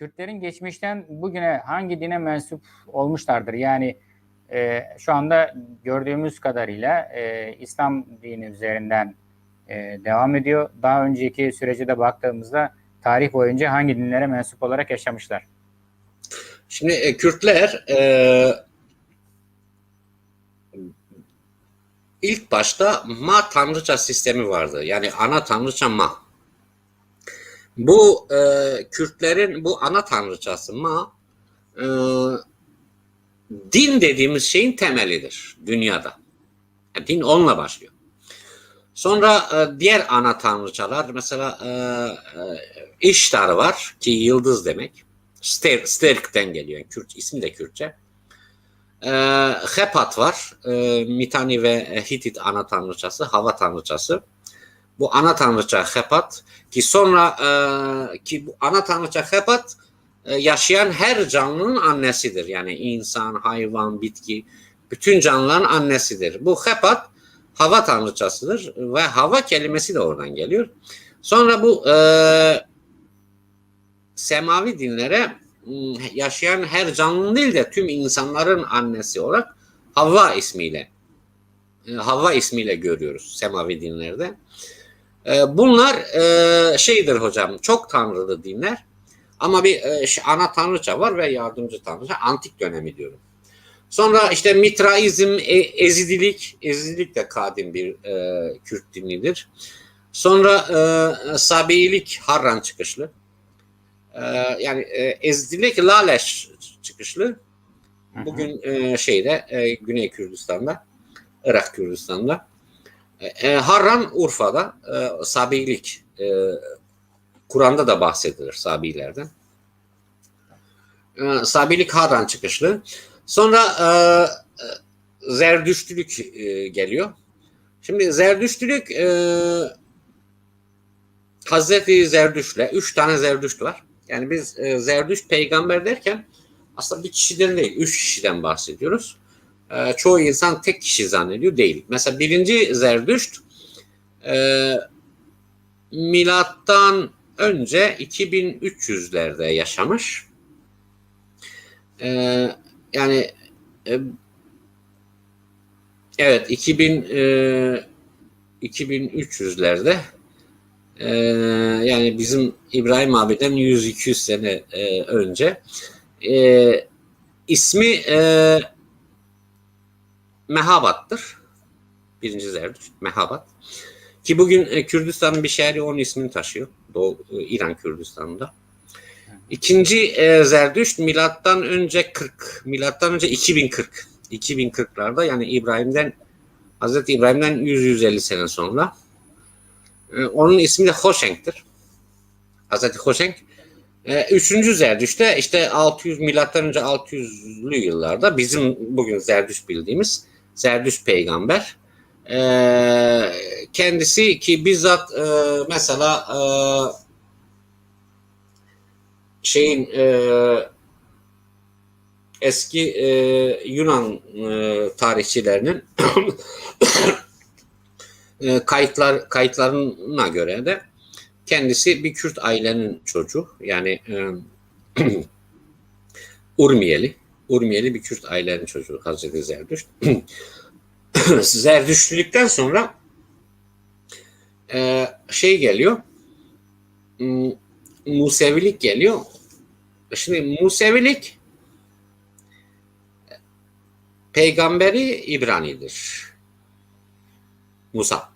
Kürtlerin geçmişten bugüne hangi dine mensup olmuşlardır? Yani e, şu anda gördüğümüz kadarıyla e, İslam dini üzerinden e, devam ediyor. Daha önceki sürece de baktığımızda tarih boyunca hangi dinlere mensup olarak yaşamışlar? Şimdi e, Kürtler e, ilk başta Ma tanrıça sistemi vardı. Yani ana tanrıça Ma. Bu e, Kürtlerin bu ana tanrıçası Ma e, din dediğimiz şeyin temelidir dünyada. Yani din onunla başlıyor. Sonra e, diğer ana tanrıçalar mesela e, e, İştar var ki yıldız demek. Ster, Sterk'ten geliyor. Yani Kürt ismi de Kürtçe. E, Hepat var. E, Mitani ve Hitit ana tanrıçası, hava tanrıçası. Bu ana tanrıça Hepat ki sonra e, ki bu ana tanrıça Hepat e, yaşayan her canlının annesidir. Yani insan, hayvan, bitki bütün canlıların annesidir. Bu Hepat hava tanrıçasıdır ve hava kelimesi de oradan geliyor. Sonra bu e, semavi dinlere ım, yaşayan her canlının değil de tüm insanların annesi olarak Havva ismiyle e, Havva ismiyle görüyoruz semavi dinlerde. E, bunlar e, şeydir hocam çok tanrılı dinler ama bir e, ana tanrıça var ve yardımcı tanrıça antik dönemi diyorum. Sonra işte Mitraizm, e, Ezidilik, Ezidilik de kadim bir e, Kürt dinidir. Sonra e, Sabiilik Harran çıkışlı. E, yani e, Ezidilik Laleş çıkışlı. Bugün e, şeyde e, Güney Kürdistan'da, Irak Kürdistan'da. E, Harran Urfa'da e, Sabiilik. E, Kur'an'da da bahsedilir Sabiilerden. E, Sabilik Harran çıkışlı. Sonra e, e, Zerdüştülük e, geliyor. Şimdi Zerdüştülük e, Hazreti Zerdüşt'le üç tane Zerdüşt var. Yani biz e, Zerdüşt peygamber derken aslında bir kişiden değil, üç kişiden bahsediyoruz. E, çoğu insan tek kişi zannediyor, değil. Mesela birinci Zerdüşt e, milattan önce 2300'lerde yaşamış. E, yani e, evet 2000 e, 2300'lerde e, yani bizim İbrahim abiden 100-200 sene e, önce e, ismi e, Mehabat'tır. Birinci Zerdüşt Mehabat. Ki bugün e, Kürdistan'ın bir şehri onun ismini taşıyor. Doğu e, İran Kürdistan'da. İkinci e, Zerdüşt milattan önce 40, milattan önce 2040. 2040'larda yani İbrahim'den Hazreti İbrahim'den 100-150 sene sonra. E, onun ismi de Hoşenk'tir. Hazreti Hoşenk. E, üçüncü Zerdüşt'te işte 600 milattan önce 600'lü yıllarda bizim bugün Zerdüşt bildiğimiz Zerdüşt peygamber. E, kendisi ki bizzat e, mesela e, şeyin e, eski e, Yunan e, tarihçilerinin e, kayıtlar kayıtlarına göre de kendisi bir Kürt ailenin çocuğu. Yani e, Urmiyeli. Urmiyeli bir Kürt ailenin çocuğu Hazreti Zerdüşt. Zerdüştlülükten sonra e, şey geliyor. Musevilik geliyor. Şimdi Musevilik peygamberi İbrani'dir. Musa.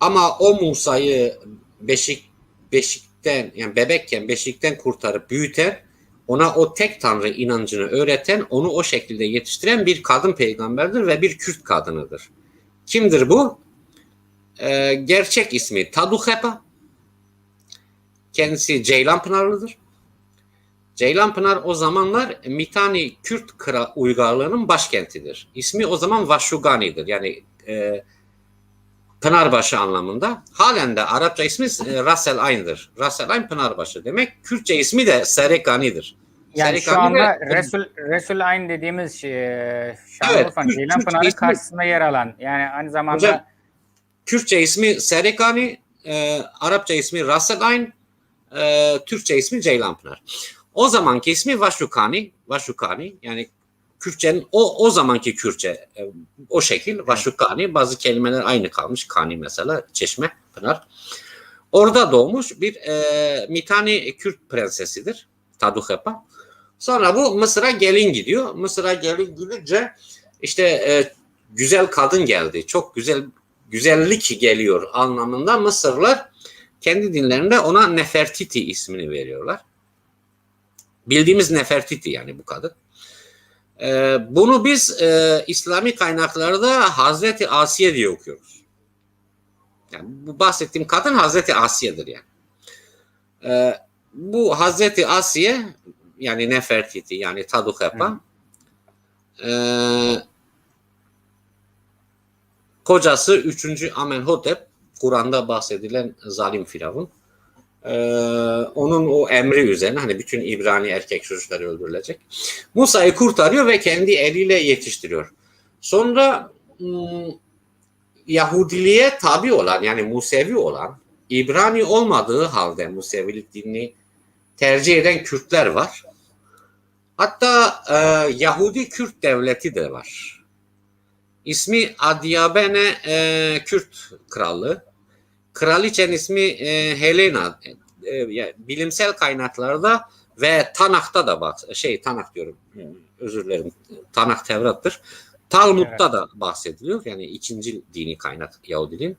Ama o Musa'yı beşik beşikten yani bebekken beşikten kurtarıp büyüten ona o tek tanrı inancını öğreten onu o şekilde yetiştiren bir kadın peygamberdir ve bir Kürt kadınıdır. Kimdir bu? Ee, gerçek ismi Taduhepa. Kendisi Ceylan Pınarlıdır. Ceylan Pınar o zamanlar Mitani Kürt kra uygarlığının başkentidir. İsmi o zaman Vaşugani'dir. Yani e, Pınarbaşı anlamında. Halen de Arapça ismi e, Rasel Ayn'dır. Rasel Ayn Pınarbaşı demek. Kürtçe ismi de Serekani'dir. Yani şu Serekani anda de- Resul, Resul Ayn dediğimiz şey, Evet, Şanlıurfa'nın Kürt- Ceylan ismi- karşısında yer alan yani aynı zamanda Hocam, Kürtçe ismi Serekani, e, Arapça ismi Rasel Ayn, e, Türkçe ismi Ceylanpınar. O zamanki ismi Vaşukani, Vaşukani yani Kürtçenin o o zamanki Kürtçe e, o şekil Vaşukani bazı kelimeler aynı kalmış. Kani mesela çeşme, pınar. Orada doğmuş bir e, Mitani Kürt prensesidir. Taduhepa. Sonra bu Mısır'a gelin gidiyor. Mısır'a gelin gidince işte e, güzel kadın geldi. Çok güzel güzellik geliyor anlamında Mısırlılar kendi dinlerinde ona Nefertiti ismini veriyorlar. Bildiğimiz Nefertiti yani bu kadın. Ee, bunu biz e, İslami kaynaklarda Hazreti Asiye diye okuyoruz. Yani bu bahsettiğim kadın Hazreti Asiye'dir yani. Ee, bu Hazreti Asiye yani Nefertiti yani Taduhepa e, kocası 3. Amenhotep Kur'an'da bahsedilen zalim firavun. Ee, onun o emri üzerine hani bütün İbrani erkek çocukları öldürülecek. Musa'yı kurtarıyor ve kendi eliyle yetiştiriyor. Sonra hmm, Yahudiliğe tabi olan yani Musevi olan İbrani olmadığı halde Musevilik dinini tercih eden Kürtler var. Hatta e, Yahudi Kürt devleti de var. İsmi Adiabene e, Kürt Krallığı. Kraliçenin ismi e, Helena. E, yani bilimsel kaynaklarda ve Tanak'ta da bak şey Tanak diyorum. Özür dilerim. Tanak Tevrat'tır. Talmud'da Evet. da bahsediliyor. Yani ikinci dini kaynak Yahudiliğin.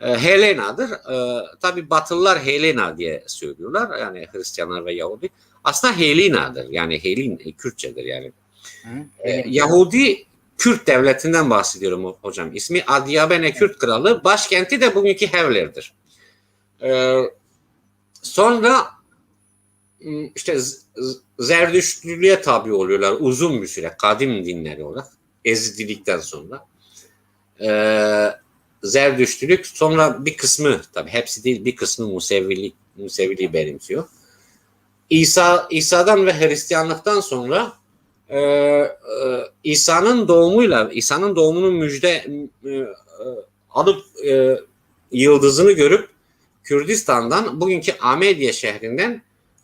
E, Helena'dır. E, Tabi Batılılar Helena diye söylüyorlar. Yani Hristiyanlar ve Yahudi. Aslında Helena'dır. Yani Helin e, Kürtçedir yani. Hı? E, Yahudi Kürt devletinden bahsediyorum ho- hocam. İsmi Adiabene Kürt Kralı. Başkenti de bugünkü Hevler'dir. E, sonra işte Zerdüştlülüğe tabi oluyorlar uzun bir süre. Kadim dinleri olarak. Ezidildikten sonra. E, Zerdüştlülük sonra bir kısmı tabi hepsi değil bir kısmı Musevilik, Museviliği benimsiyor. İsa İsa'dan ve Hristiyanlıktan sonra e, e, İsa'nın doğumuyla İsa'nın doğumunun müjde e, alıp e, yıldızını görüp Kürdistan'dan bugünkü Ahmediye şehrinden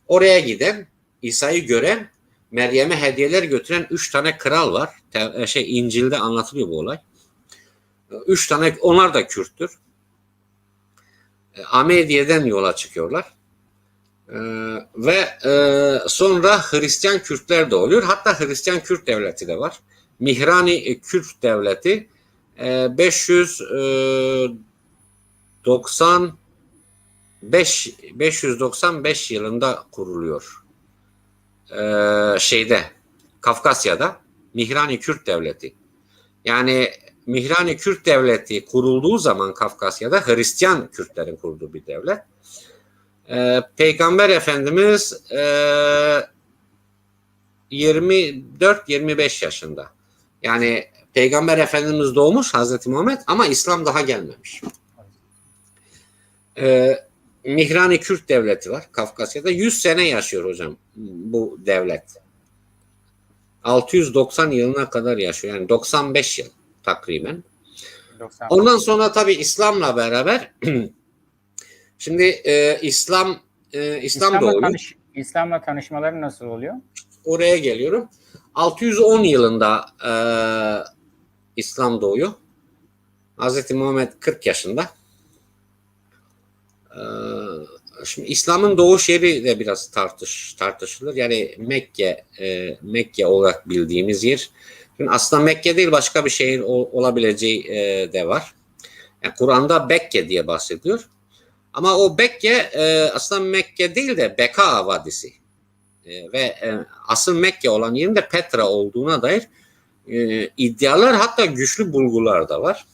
oraya giden İsa'yı gören Meryem'e hediyeler götüren üç tane kral var. Te- e, şey İncil'de anlatılıyor bu olay. Üç tane onlar da Kürttür. E, Ahmediye'den yola çıkıyorlar. Ee, ve e, sonra Hristiyan Kürtler de oluyor. Hatta Hristiyan Kürt devleti de var. Mihrani e, Kürt devleti e, 595 595 yılında kuruluyor. Ee, şeyde Kafkasya'da Mihrani Kürt devleti. Yani Mihrani Kürt devleti kurulduğu zaman Kafkasya'da Hristiyan Kürtlerin kurduğu bir devlet. Ee, Peygamber Efendimiz e, 24-25 yaşında. Yani Peygamber Efendimiz doğmuş Hazreti Muhammed ama İslam daha gelmemiş. Ee, Mihrani Kürt devleti var Kafkasya'da. 100 sene yaşıyor hocam bu devlet. 690 yılına kadar yaşıyor. Yani 95 yıl takriben. 90. Ondan sonra tabii İslam'la beraber şimdi e, İslam e, İslam İslam'la, doğuyor. tanış, İslam'la tanışmaları nasıl oluyor? Oraya geliyorum. 610 yılında e, İslam doğuyor. Hz. Muhammed 40 yaşında. E, şimdi İslam'ın doğuş yeri de biraz tartış tartışılır. Yani Mekke e, Mekke olarak bildiğimiz yer. Şimdi aslında Mekke değil başka bir şehir ol- olabileceği e, de var. Yani Kur'an'da Bekke diye bahsediyor. Ama o Bekke e, aslında Mekke değil de Beka Vadisi. E, ve e, asıl Mekke olan yerin de Petra olduğuna dair e, iddialar hatta güçlü bulgular da var.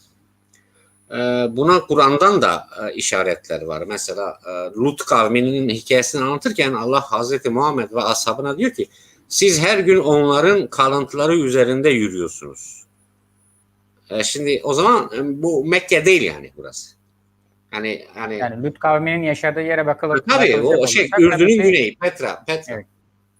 E, buna Kur'an'dan da e, işaretler var. Mesela e, Lut kavminin hikayesini anlatırken Allah Hazreti Muhammed ve ashabına diyor ki siz her gün onların kalıntıları üzerinde yürüyorsunuz. E, şimdi o zaman e, bu Mekke değil yani burası. Hani hani Yani Lut kavminin yaşadığı yere bakılır. tabii bakılacak o şey Ürdün'ün şey, güneyi Petra Petra. Evet.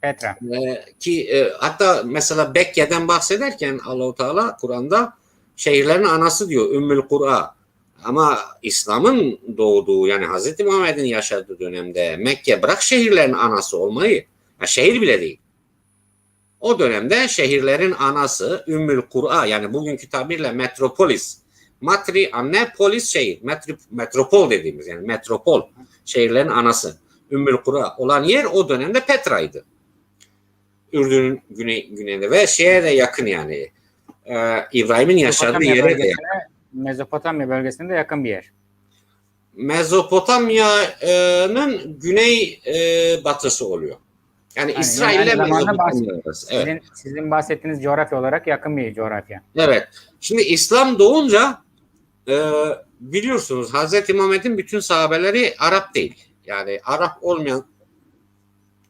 Petra. Ee, ki e, hatta mesela Bekke'den bahsederken Allahu Teala Kur'an'da şehirlerin anası diyor Ümmül Kur'a. Ama İslam'ın doğduğu yani Hz. Muhammed'in yaşadığı dönemde Mekke bırak şehirlerin anası olmayı, ya şehir bile değil. O dönemde şehirlerin anası Ümmül Kur'a yani bugünkü tabirle metropolis. Matri anne polis şehir. Metri, metropol dediğimiz yani metropol şehirlerin anası. Ümmül Kur'a olan yer o dönemde Petra'ydı. Ürdün'ün güney, güneyinde ve şeye de yakın yani. Ee, İbrahim'in yaşadığı yere de yakın. Mezopotamya bölgesine de yakın bir yer. Mezopotamya'nın güney e, batısı oluyor. Yani Yani İsrail ile zamanda Mezopotamya arası. Evet. Sizin, sizin bahsettiğiniz coğrafya olarak yakın bir coğrafya. evet. Şimdi İslam doğunca e, biliyorsunuz Hazreti Muhammed'in bütün sahabeleri Arap değil. Yani Arap olmayan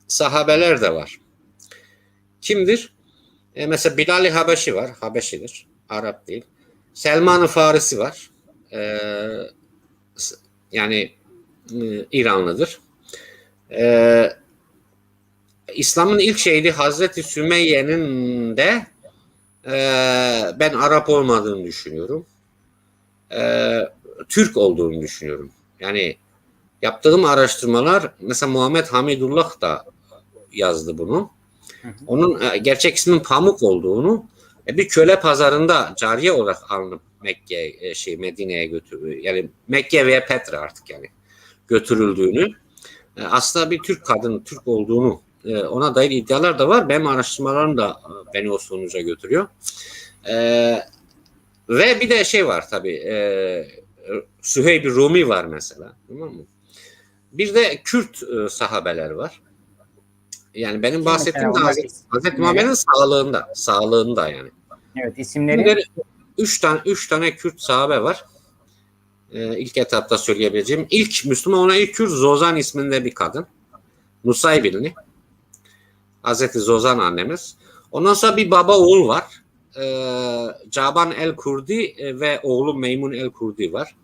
sahabeler de var. Kimdir? E, mesela Bilal-i Habeşi var. Habeşidir. Arap değil. Selman-ı Farisi var. E, yani e, İranlıdır. E, İslam'ın ilk şehidi Hazreti Sümeyye'nin de e, ben Arap olmadığını düşünüyorum. E, Türk olduğunu düşünüyorum. Yani yaptığım araştırmalar mesela Muhammed Hamidullah da yazdı bunu. Onun e, gerçek isminin Pamuk olduğunu e, bir köle pazarında cariye olarak alınıp Mekke e, şey Medine'ye götür yani Mekke veya Petra artık yani götürüldüğünü e, aslında bir Türk kadın Türk olduğunu e, ona dair iddialar da var. Benim araştırmalarım da e, beni o sonuca götürüyor. E, ve bir de şey var tabii e, Süheyb Rumi var mesela. Tamam mı? Bir de Kürt e, sahabeler var. Yani benim bahsettiğim de Hazreti, Hazreti Muhammed'in sağlığında, sağlığında yani. Evet isimleri Şimdi üç tane üç tane Kürt sahabe var. Ee, ilk etapta söyleyebileceğim. İlk Müslüman olan ilk Kürt Zozan isminde bir kadın. Nusaybilni. Hazreti Zozan annemiz. Ondan sonra bir baba oğul var. Ee, Caban el Kurdi e, ve oğlu Meymun el Kurdi var.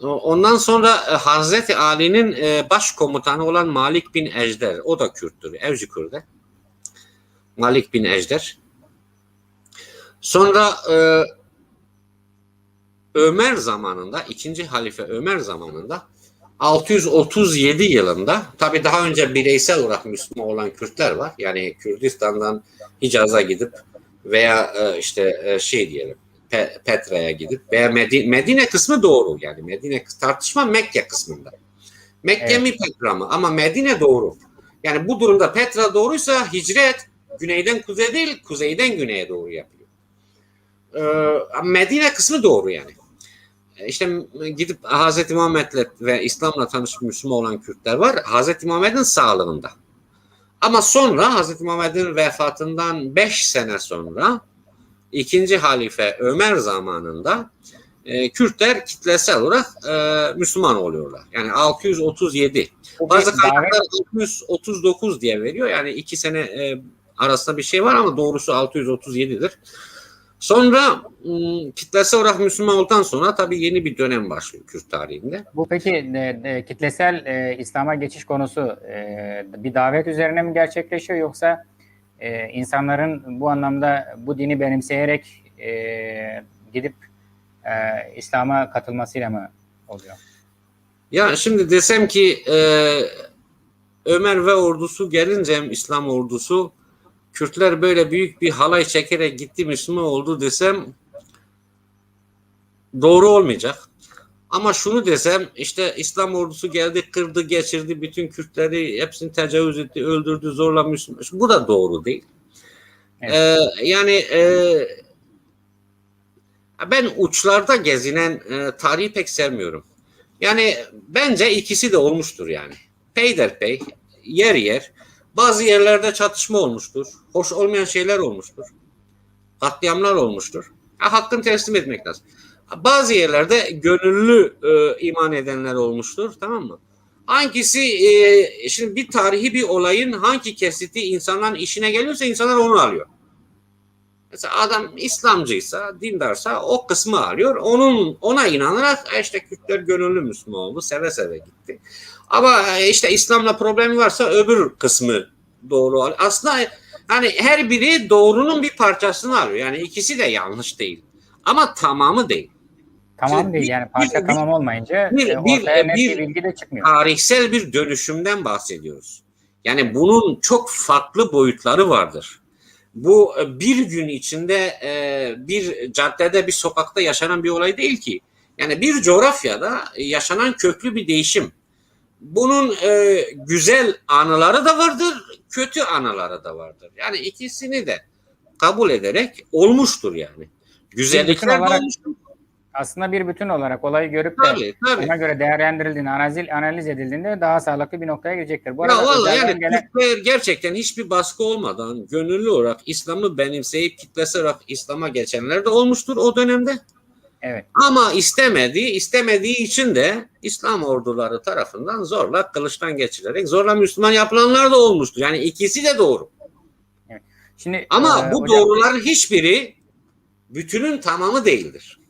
Ondan sonra e, Hazreti Ali'nin e, başkomutanı olan Malik bin Ejder. O da Kürttür. Evci Kürt'e. Malik bin Ejder. Sonra e, Ömer zamanında, ikinci halife Ömer zamanında 637 yılında tabi daha önce bireysel olarak Müslüman olan Kürtler var. Yani Kürdistan'dan Hicaz'a gidip veya e, işte e, şey diyelim Pe- Petra'ya gidip veya Medine, Medine kısmı doğru yani Medine tartışma Mekke kısmında. Mekke Evet. mi Petra mı? Ama Medine doğru. Yani bu durumda Petra doğruysa hicret güneyden kuzeye değil kuzeyden güneye doğru yapıyor. Ee, Medine kısmı doğru yani. E, İşte gidip Hz. Muhammed'le ve İslam'la tanışıp Müslüman olan Kürtler var. Hz. Muhammed'in sağlığında. Ama sonra Hz. Muhammed'in vefatından 5 sene sonra ikinci halife Ömer zamanında e, Kürtler kitlesel olarak e, Müslüman oluyorlar. Yani 637. bu bir Bazı kaynaklar 639 diye veriyor. Yani iki sene e, arasında bir şey var ama doğrusu 637'dir. Sonra ım, kitlesel olarak Müslüman olduktan sonra tabii yeni bir dönem başlıyor Kürt tarihinde. bu peki e, e, kitlesel e, İslam'a geçiş konusu e, bir davet üzerine mi gerçekleşiyor yoksa e, insanların bu anlamda bu dini benimseyerek e, gidip e, İslam'a katılmasıyla mı oluyor? Ya şimdi desem ki e, Ömer ve ordusu gelince İslam ordusu Kürtler böyle büyük bir halay çekerek gitti Müslüman oldu desem doğru olmayacak. Ama şunu desem işte İslam ordusu geldi kırdı geçirdi bütün Kürtleri hepsini tecavüz etti öldürdü zorla Müslüman. Bu da doğru değil. Evet. Ee, yani e, ben uçlarda gezinen e, tarihi pek sevmiyorum. Yani bence ikisi de olmuştur yani. Peyderpey, yer yer. Bazı yerlerde çatışma olmuştur. Hoş olmayan şeyler olmuştur. Katliamlar olmuştur. Ha, hakkını teslim etmek lazım. Bazı yerlerde gönüllü e, iman edenler olmuştur. Tamam mı? Hangisi e, şimdi bir tarihi bir olayın hangi kesiti insanların işine geliyorsa insanlar onu alıyor. Mesela adam İslamcıysa, dindarsa o kısmı alıyor. Onun ona inanarak "E işte Kürtler gönüllü Müslüman oldu, seve seve gitti. Ama e, işte İslam'la problemi varsa öbür kısmı doğru. Aslında hani her biri doğrunun bir parçasını alıyor. Yani ikisi de yanlış değil. Ama tamamı değil. tamam Şimdi değil yani parça bir- tamam olmayınca bir- e, bir- ortaya net bir, bir- bilgi de çıkmıyor. tarihsel bir dönüşümden bahsediyoruz. Yani bunun çok farklı boyutları vardır. Bu e, bir gün içinde bir caddede bir sokakta yaşanan bir olay değil ki. Yani bir coğrafyada yaşanan köklü bir değişim. Bunun e, güzel anıları da vardır, kötü anıları da vardır. Yani ikisini de kabul ederek olmuştur yani. Güzellikler de olmuştur. Aslında bir bütün olarak olayı görüp de Tabii tabii. ona göre değerlendirildiğinde, analiz, analiz edildiğinde daha sağlıklı bir noktaya gelecektir. Bu Ya arada vallahi yani gelen Türkler gerçekten hiçbir baskı olmadan gönüllü olarak İslam'ı benimseyip kitlesi olarak İslam'a geçenler de olmuştur o dönemde. Evet Ama istemediği, istemediği için de İslam orduları tarafından zorla kılıçtan geçirilerek zorla Müslüman yapılanlar da olmuştur. Yani ikisi de doğru. Şimdi Ama e, bu hocam- doğruların hiçbiri bütünün tamamı değildir.